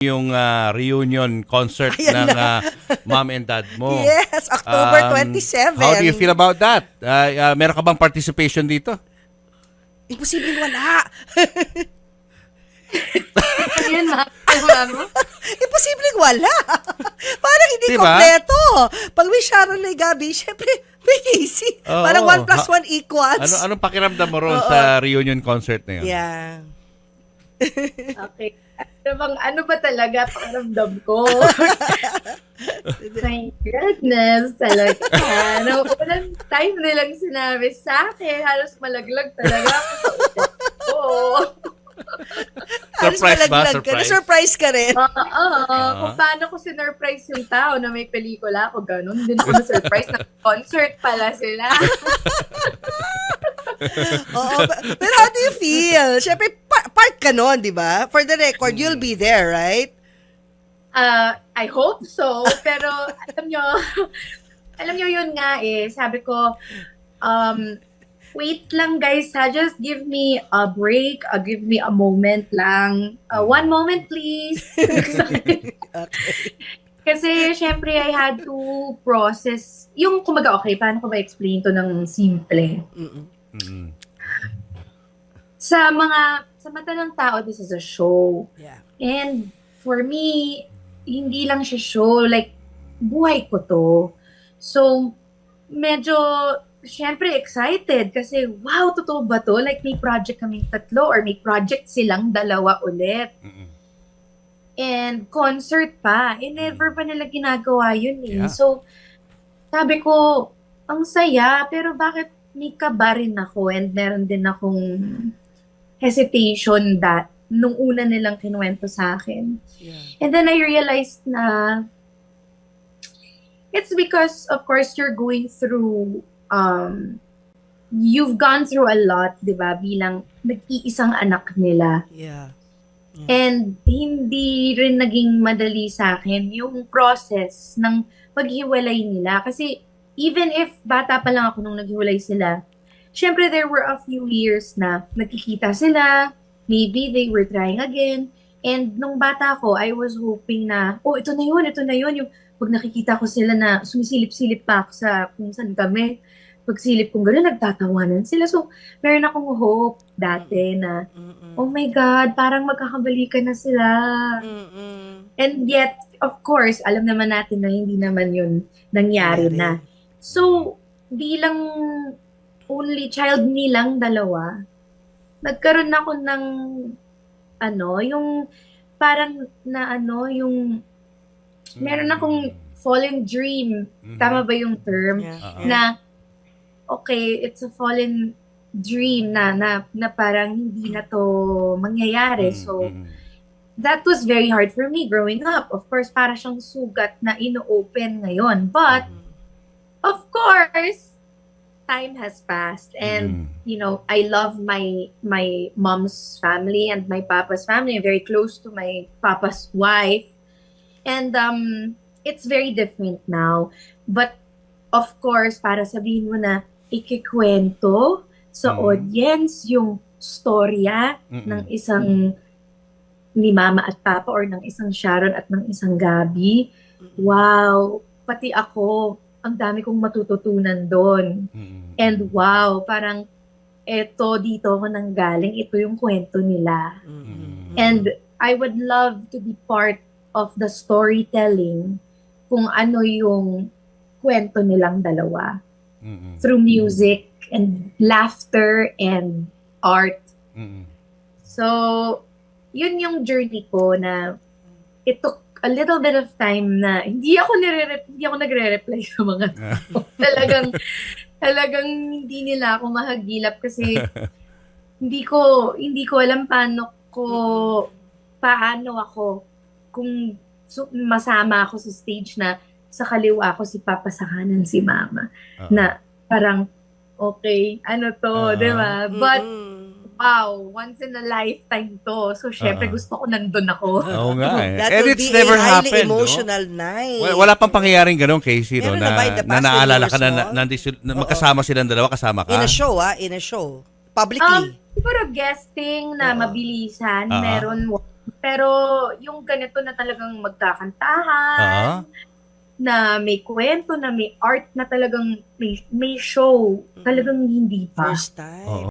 yung ah, reunion concert Ayan ng na. ah, mom and dad mo. Yes, October Um, 27. How do you feel about that? Ah, ah, meron ka bang participation dito? Imposibleng wala. Ayun, ma. Mama. Imposibleng wala. Parang hindi Diba? kompleto. Pag may Sharon May Gabi, syempre, may easy. Oo. Parang 1 plus Ha- 1 equals. Ano anong pakiramdam mo ron Oo. sa reunion concert na yun? Yeah. Okay. Ano bang, ano ba talaga pakiramdam ko? My goodness, talaga. Ano, unang time nilang sinabi sa akin, halos malaglag talaga ako sa utak ko. Surprise ba? Halos malaglag ka. Surprise? Na-surprise ka rin. Oo, oo. kung paano ko sinurprise yung tao na may pelikula ako, ganun. Hindi ako na-surprise na concert pala sila. Oo. but- Pero how do you feel? Syempre, pa- part ka nun, di ba? For the record, you'll be there, right? Uh, I hope so. Pero alam nyo, alam nyo yun nga eh. Sabi ko, um, wait lang guys ha. Just give me a break. Uh, give me a moment lang. Uh, one moment please. Okay. Kasi syempre I had to process. Yung kumaga, okay, paano ko ba-explain to ng simple? Mm-mm. Mm. Sa mga, sa mata ng tao, this is a show. Yeah. And for me, hindi lang siya show, like, buhay ko to. So, medyo, syempre excited kasi, wow, totoo ba to? Like, may project kaming tatlo or may project silang dalawa ulit. Mm-mm. And concert pa. Eh, never pa nila ginagawa yun eh. Yeah. So, sabi ko, ang saya, pero bakit may kaba rin ako and meron din akong hesitation that nung una nilang kinuwento sa akin. Yeah. And then I realized na it's because, of course, you're going through, um, you've gone through a lot, di ba, bilang nag-iisang anak nila. Yeah. And hindi rin naging madali sa akin yung process ng paghiwalay nila. Kasi even if bata pa lang ako nung naghiwalay sila, syempre there were a few years na nagkikita sila, maybe they were trying again. And nung bata ako, I was hoping na, oh, ito na yun, ito na yun. Yung pag nakikita ko sila na sumisilip-silip pa ako sa kung saan kami, pagsilip kong gano'n, nagtatawanan sila. So, meron akong hope dati na, Mm-mm. oh my God, parang magkakabalikan na sila. Mm-mm. And yet, of course, alam naman natin na hindi naman yun Nangyari. na. So, bilang only child nilang dalawa, nagkaroon ako ng, ano, yung parang na ano, yung meron akong fallen dream. Mhm. Tama ba yung term? Yeah. Oo. na okay, it's a fallen dream na na, na parang hindi na to mangyayari. Mm, So mm, that was very hard for me growing up. Of course, para siyang sugat na ino-open ngayon. But of course, time has passed and mm. you know, I love my my mom's family and my papa's family. I'm very close to my papa's wife. And um it's very different now. But of course, para sabihin mo na ikikwento sa Mm. audience yung storya Mm-mm. ng isang ni Mama at Papa or ng isang Sharon at ng isang Gabi. Wow! Pati ako, ang dami kong matututunan doon. Mm-mm. And wow, parang eto dito ako nang galing, ito yung kwento nila. Mm-mm. And I would love to be part of the storytelling kung ano yung kwento nilang dalawa Mm-mm. through music and laughter and art. Mm-mm. So, yun yung journey ko na it took a little bit of time na hindi ako nire hindi ako nagre-reply sa mga tao. talagang talagang hindi nila ako mahagilap kasi hindi ko hindi ko alam paano ko paano ako kung so, masama ako sa stage na sa kaliwa ako si Papa sa kanan si Mama Oo. na parang okay ano to Ah. 'di ba but Mm-mm. Wow, once in a lifetime to. So, syempre, Oo. gusto ko nandun ako. Oo nga eh. That And will it's be never a highly happened, no? emotional night. Wala, wala pang pangyayaring ganun, Casey, no? Meron na Na, na past naalala with ka na, na, no? sil- na magkasama silang dalawa, kasama ka? In a show, ah. In a show. Um, Publicly. siguro guesting na Oo. mabilisan, Oo. meron Pero yung ganito na talagang magkakantahan, Ah. na may kwento, na may art, na talagang may, may show, talagang hindi pa. First time. Oo.